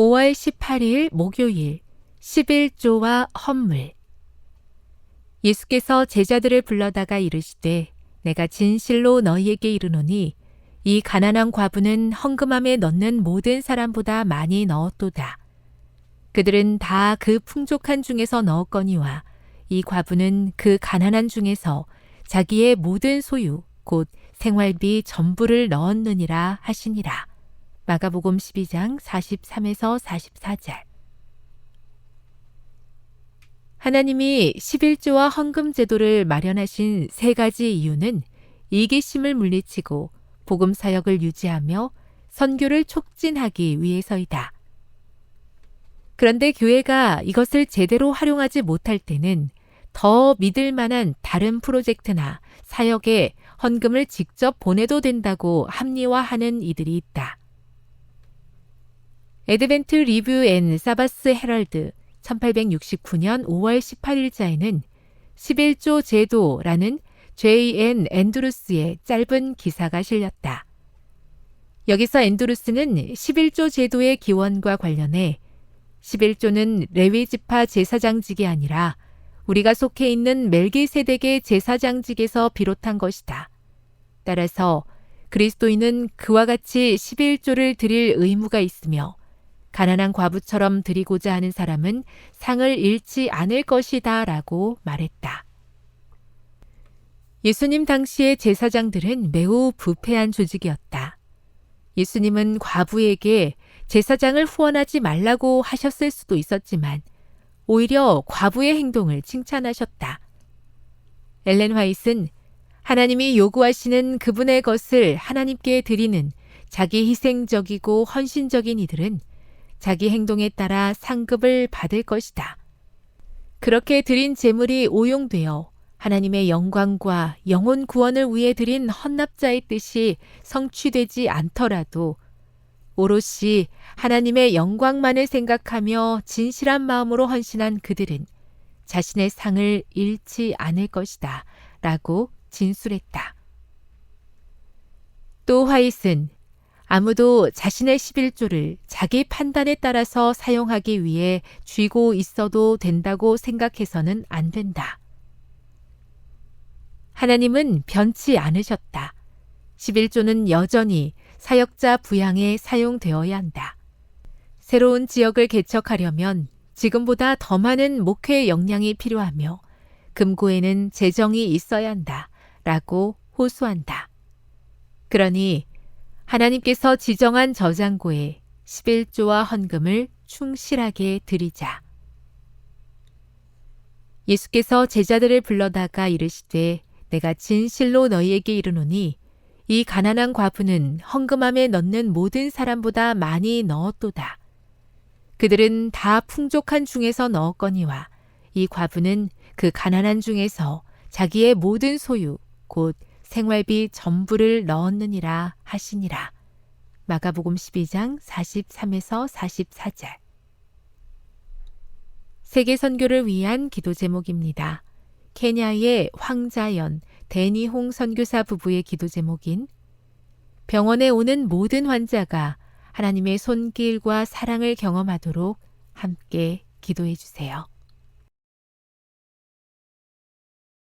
5월 18일 목요일 11조와 헌물 예수께서 제자들을 불러다가 이르시되 내가 진실로 너희에게 이르노니 이 가난한 과부는 헌금함에 넣는 모든 사람보다 많이 넣었도다. 그들은 다 그 풍족한 중에서 넣었거니와 이 과부는 그 가난한 중에서 자기의 모든 소유 곧 생활비 전부를 넣었느니라 하시니라. 마가복음 12장 43에서 44절. 하나님이 11조와 헌금 제도를 마련하신 세 가지 이유는 이기심을 물리치고 복음 사역을 유지하며 선교를 촉진하기 위해서이다. 그런데 교회가 이것을 제대로 활용하지 못할 때는 더 믿을 만한 다른 프로젝트나 사역에 헌금을 직접 보내도 된다고 합리화하는 이들이 있다. 에드벤트 리뷰 앤 사바스 헤럴드 1869년 5월 18일자에는 11조 제도라는 J.N. 앤드루스의 짧은 기사가 실렸다. 여기서 앤드루스는 11조 제도의 기원과 관련해 11조는 레위 지파 제사장직이 아니라 우리가 속해 있는 멜기세덱의 제사장직에서 비롯한 것이다. 따라서 그리스도인은 그와 같이 11조를 드릴 의무가 있으며 가난한 과부처럼 드리고자 하는 사람은 상을 잃지 않을 것이다 라고 말했다. 예수님 당시의 제사장들은 매우 부패한 조직이었다. 예수님은 과부에게 제사장을 후원하지 말라고 하셨을 수도 있었지만 오히려 과부의 행동을 칭찬하셨다. 엘렌 화이트는 하나님이 요구하시는 그분의 것을 하나님께 드리는 자기 희생적이고 헌신적인 이들은 자기 행동에 따라 상급을 받을 것이다. 그렇게 드린 재물이 오용되어 하나님의 영광과 영혼 구원을 위해 드린 헌납자의 뜻이 성취되지 않더라도 오롯이 하나님의 영광만을 생각하며 진실한 마음으로 헌신한 그들은 자신의 상을 잃지 않을 것이다. 라고 진술했다. 또 화이슨 아무도 자신의 11조를 자기 판단에 따라서 사용하기 위해 쥐고 있어도 된다고 생각해서는 안 된다. 하나님은 변치 않으셨다. 11조는 여전히 사역자 부양에 사용되어야 한다. 새로운 지역을 개척하려면 지금보다 더 많은 목회 역량이 필요하며 금고에는 재정이 있어야 한다. 라고 호소한다. 그러니 하나님께서 지정한 저장고에 11조와 헌금을 충실하게 드리자. 예수께서 제자들을 불러다가 이르시되 내가 진실로 너희에게 이르노니 이 가난한 과부는 헌금함에 넣는 모든 사람보다 많이 넣었도다. 그들은 다 풍족한 중에서 넣었거니와 이 과부는 그 가난한 중에서 자기의 모든 소유 곧 생활비 전부를 넣었느니라 하시니라. 마가복음 12장 43에서 44절. 세계 선교를 위한 기도 제목입니다. 케냐의 황자연 데니홍 선교사 부부의 기도 제목인 병원에 오는 모든 환자가 하나님의 손길과 사랑을 경험하도록 함께 기도해 주세요.